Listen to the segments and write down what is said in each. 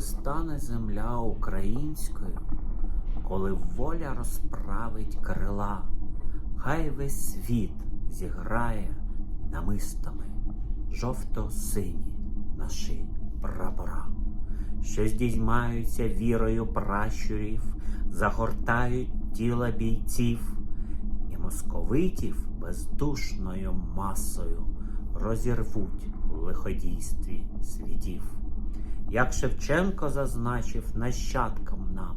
стане земля українською, коли воля розправить крила, хай весь світ зіграє намистами жовто-сині наші прапора, що здіймаються вірою пращурів, загортають тіла бійців, і московитів бездушною масою розірвуть у лиходійстві світів. Як Шевченко зазначив нащадкам нам,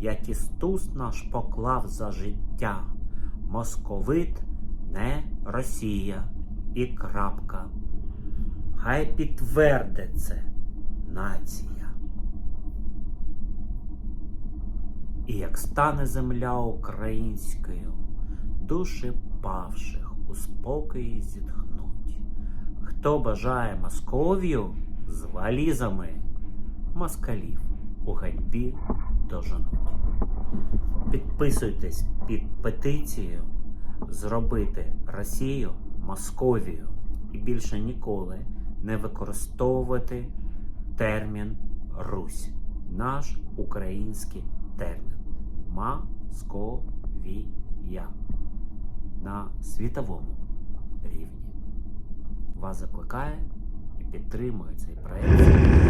як Істус наш поклав за життя, московит не Росія і крапка. Хай підтверде це нація. І як стане земля українською, душі павших у спокої зітхнуть. Хто бажає Московію з валізами москалів у ганьбі доженуть. Підписуйтесь під петицією зробити Росію Московію і більше ніколи не використовувати термін Русь, наш український термін Московія на світовому рівні. Вас закликає і підтримує цей проект